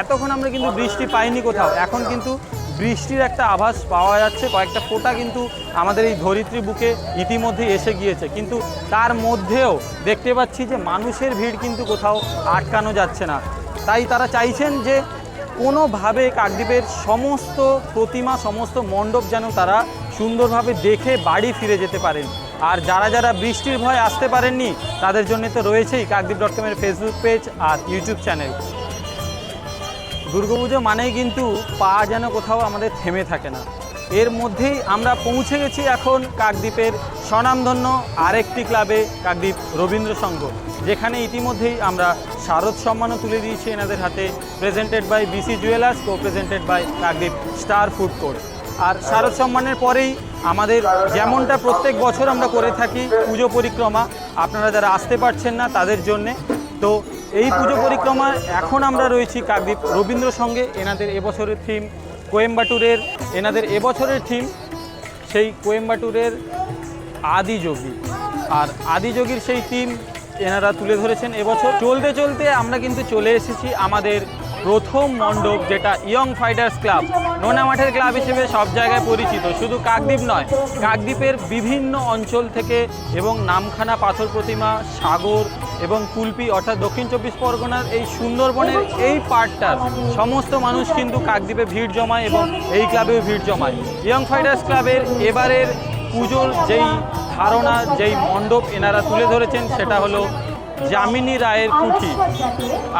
এতক্ষণ আমরা কিন্তু বৃষ্টি পাইনি কোথাও। এখন কিন্তু বৃষ্টির একটা আভাস পাওয়া যাচ্ছে। কয়েকটা ফোঁটা কিন্তু আমাদের এই ধরিত্রী বুকে ইতিমধ্যে এসে গিয়েছে। কিন্তু তার মধ্যেও দেখতে পাচ্ছি যে মানুষের ভিড় কিন্তু কোথাও আটকানো যাচ্ছে না। তাই তারা চাইছেন যে কোনোভাবে কাকদ্বীপের সমস্ত প্রতিমা, সমস্ত মণ্ডপ যেন তারা সুন্দরভাবে দেখে বাড়ি ফিরে যেতে পারেন। আর যারা যারা বৃষ্টির ভয় আসতে পারেননি, তাদের জন্য তো রয়েছেই কাকদ্বীপ ডট কমের ফেসবুক পেজ আর ইউটিউব চ্যানেল দুর্গাপুজো মানেই কিন্তু পা যেন কোথাও আমাদের থেমে থাকে না। এর মধ্যেই আমরা পৌঁছে গেছি এখন কাকদ্বীপের স্বনামধন্য আরেকটি ক্লাবে, কাকদ্বীপ রবীন্দ্র সংঘ, যেখানে ইতিমধ্যেই আমরা শারদ সম্মানও তুলে দিয়েছি এনাদের হাতে presented by BC jewellers co presented by Kakdwip star food court আর শারদ সম্মানের পরেই আমাদের যেমনটা প্রত্যেক বছর আমরা করে থাকি পুজো পরিক্রমা, আপনারা যারা আসতে পারছেন না তাদের জন্যে, তো এই পুজো পরিক্রমায় এখন আমরা রয়েছি কাকদ্বীপ রবীন্দ্র সঙ্গে। এনাদের এবছরের থিম কোয়েম্বাটুরের, এনাদের এবছরের থিম সেই কোয়েম্বাটুরের আদিযোগী। আর আদিযোগীর সেই থিম এনারা তুলে ধরেছেন এবছর। চলতে চলতে আমরা কিন্তু চলে এসেছি আমাদের প্রথম মণ্ডপ, যেটা ইয়ং ফাইটার্স ক্লাব নোনা মাঠের ক্লাব হিসেবে সব জায়গায় পরিচিত। শুধু কাকদ্বীপ নয়, কাকদ্বীপের বিভিন্ন অঞ্চল থেকে এবং নামখানা পাথর প্রতিমা, সাগর এবং কুলপি, অর্থাৎ দক্ষিণ চব্বিশ পরগনার এই সুন্দরবনের এই পার্টটার সমস্ত মানুষ কিন্তু কাকদ্বীপে ভিড় জমায় এবং এই ক্লাবেও ভিড় জমায়। ইয়ং ফাইটার্স ক্লাবের এবারের পুজোর যেই ধারণা, যেই মণ্ডপ এনারা তুলে ধরেছেন, সেটা হলো যামিনী রায়ের কুঠি।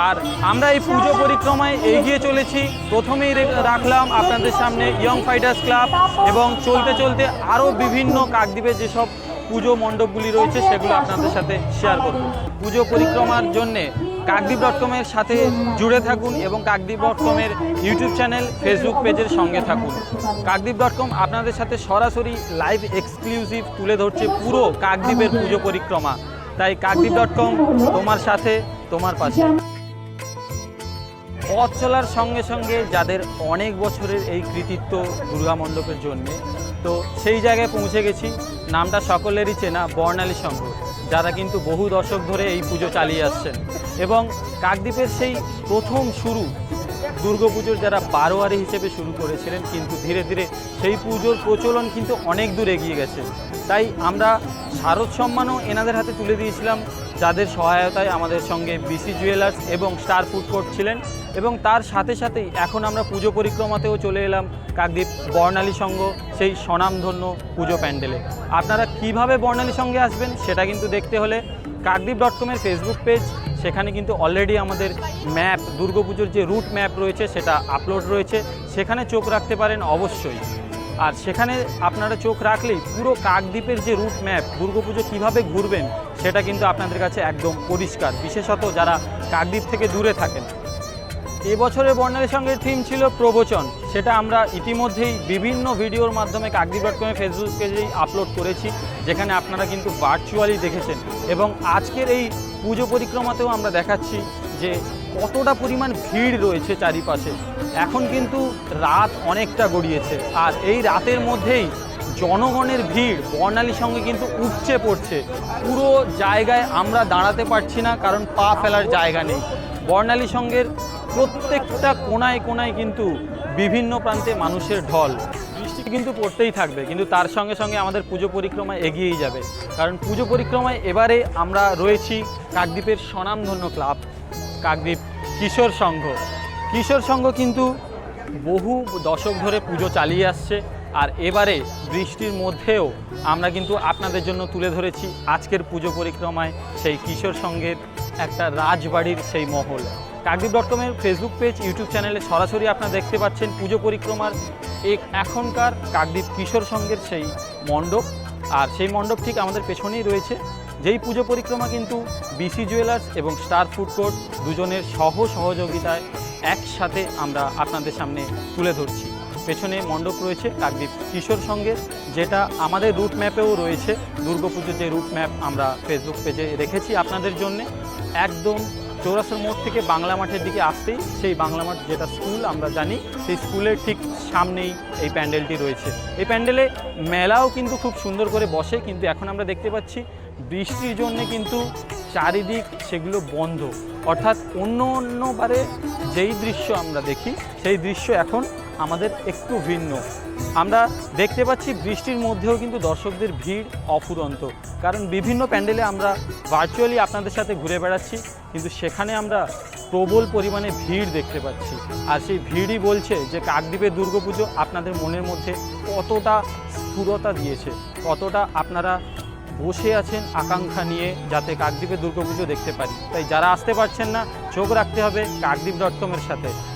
আর আমরা এই পুজো পরিক্রমায় এগিয়ে চলেছি। প্রথমেই রাখলাম আপনাদের সামনে ইয়ং ফাইটার্স ক্লাব এবং চলতে চলতে আরও বিভিন্ন কাকদ্বীপের যেসব পুজো মণ্ডপগুলি রয়েছে, সেগুলো আপনাদের সাথে শেয়ার করব। পুজো পরিক্রমার জন্যে কাকদ্বীপ ডট কমের সাথে জুড়ে থাকুন এবং কাকদ্বীপ ডট কমের ইউটিউব চ্যানেল ফেসবুক পেজের সঙ্গে থাকুন। কাকদ্বীপ ডট কম আপনাদের সাথে সরাসরি লাইভ এক্সক্লুসিভ তুলে ধরছে পুরো কাকদ্বীপের পুজো পরিক্রমা। তাই কাকদ্বীপ ডট কম তোমার সাথে, তোমার পাশে। পথ চলার সঙ্গে সঙ্গে যাদের অনেক বছরের এই কৃতিত্ব দুর্গা মণ্ডপের জন্যে, তো সেই জায়গায় পৌঁছে গেছি। নামটা সকলেরই চেনা, বর্ণালী সংঘ, যারা কিন্তু বহু দশক ধরে এই পুজো চালিয়ে আসছেন। এবং কাকদ্বীপের সেই প্রথম শুরু, দুর্গাপুজোর যারা বারোয়ারি হিসেবে শুরু করেছিলেন, কিন্তু ধীরে ধীরে সেই পুজোর প্রচলন কিন্তু অনেক দূর এগিয়ে গেছে। তাই আমরা শারদ সম্মানও এনাদের হাতে তুলে দিয়েছিলাম। যাদের সহায়তায় আমাদের সঙ্গে বিসি জুয়েলার্স এবং স্টার ফুড কোর্ট ছিলেন এবং তার সাথে সাথেই এখন আমরা পুজো পরিক্রমাতেও চলে এলাম কাকদ্বীপ বর্ণালী সংঘ, সেই স্বনামধন্য পুজো প্যান্ডেলে। আপনারা কীভাবে বর্ণালী সঙ্গে আসবেন সেটা কিন্তু দেখতে হলে কাকদ্বীপ ডট কমের ফেসবুক পেজ, সেখানে কিন্তু অলরেডি আমাদের ম্যাপ দুর্গাপুজোর যে রুট ম্যাপ রয়েছে সেটা আপলোড রয়েছে। সেখানে চোখ রাখতে পারেন অবশ্যই। আর সেখানে আপনারা চোখ রাখলেই পুরো কাকদ্বীপের যে রুট ম্যাপ দুর্গাপুজো কীভাবে ঘুরবেন, সেটা কিন্তু আপনাদের কাছে একদম পরিষ্কার। বিশেষত যারা কাকদ্বীপ থেকে দূরে থাকেন। এবছরের বর্ণালী সঙ্গে থিম ছিল প্রবচন। সেটা আমরা ইতিমধ্যেই বিভিন্ন ভিডিওর মাধ্যমে কাকদ্বীপ ডট কমে ফেসবুক পেজেই আপলোড করেছি, যেখানে আপনারা কিন্তু ভার্চুয়ালি দেখেছেন। এবং আজকের এই পুজো পরিক্রমাতেও আমরা দেখাচ্ছি যে কতটা পরিমাণ ভিড় রয়েছে চারিপাশে। এখন কিন্তু রাত অনেকটা গড়িয়েছে। আর এই রাতের মধ্যেই জনগণের ভিড় বর্ণালী সঙ্গে কিন্তু উপচে পড়ছে। পুরো জায়গায় আমরা দাঁড়াতে পারছি না, কারণ পা ফেলার জায়গা নেই। বর্ণালী সঙ্গের প্রত্যেকটা কোনায় কোনায় কিন্তু বিভিন্ন প্রান্তে মানুষের ঢল। বৃষ্টি কিন্তু পড়তেই থাকবে, কিন্তু তার সঙ্গে সঙ্গে আমাদের পুজো পরিক্রমায় এগিয়েই যাবে। কারণ পুজো পরিক্রমায় এবারে আমরা রয়েছি কাকদ্বীপের স্বনামধন্য ক্লাব, কাকদ্বীপ কিশোর সংঘ। কিশোর সংঘ কিন্তু বহু দশক ধরে পুজো চালিয়ে আসছে আর এবারে বৃষ্টির মধ্যেও আমরা কিন্তু আপনাদের জন্য তুলে ধরেছি আজকের পুজো পরিক্রমায় সেই কিশোর সংঘের একটা রাজবাড়ির সেই মহল। কাকদ্বীপ ডট কমের ফেসবুক পেজ ইউটিউব চ্যানেলে সরাসরি আপনারা দেখতে পাচ্ছেন পুজো পরিক্রমার এক এখনকার কাকদ্বীপ কিশোর সংঘের সেই মণ্ডপ। আর সেই মণ্ডপ ঠিক আমাদের পেছনেই রয়েছে। যেই পুজো পরিক্রমা কিন্তু বিসি জুয়েলার্স এবং স্টার ফুড কোর্ট দুজনের সহ সহযোগিতায় একসাথে আমরা আপনাদের সামনে তুলে ধরছি। পেছনে মণ্ডপ রয়েছে কাকদ্বীপ কিশোর সঙ্গে, যেটা আমাদের রুট ম্যাপেও রয়েছে। দুর্গাপুজোর যে রুট ম্যাপ আমরা ফেসবুক পেজে রেখেছি আপনাদের জন্য। একদম চৌরাস্তার মোড় থেকে বাংলা মাঠের দিকে আসতেই সেই বাংলা মাঠ যেটা স্কুল, আমরা জানি, সেই স্কুলের ঠিক সামনেই এই প্যান্ডেলটি রয়েছে। এই প্যান্ডেলে মেলাও কিন্তু খুব সুন্দর করে বসে, কিন্তু এখন আমরা দেখতে পাচ্ছি বৃষ্টির জন্যে কিন্তু চারিদিক সেগুলো বন্ধ। অর্থাৎ অন্য অন্যবারে যেই দৃশ্য আমরা দেখি, সেই দৃশ্য এখন আমাদের একটু ভিন্ন। আমরা দেখতে পাচ্ছি বৃষ্টির মধ্যেও কিন্তু দর্শকদের ভিড় অফুরন্ত। কারণ বিভিন্ন প্যান্ডেলে আমরা ভার্চুয়ালি আপনাদের সাথে ঘুরে বেড়াচ্ছি, কিন্তু সেখানে আমরা প্রবল পরিমাণে ভিড় দেখতে পাচ্ছি। আর সেই ভিড়ই বলছে যে কাকদ্বীপের দুর্গাপুজো আপনাদের মনের মধ্যে কতটা স্থূরতা দিয়েছে, কতটা আপনারা বসে আছেন আকাঙ্ক্ষা নিয়ে যাতে কাকদ্বীপের দুর্গাপুজো দেখতে পারি। তাই যারা আসতে পারছেন না, চোখ রাখতে হবে কাকদ্বীপ ডট কমের সাথে।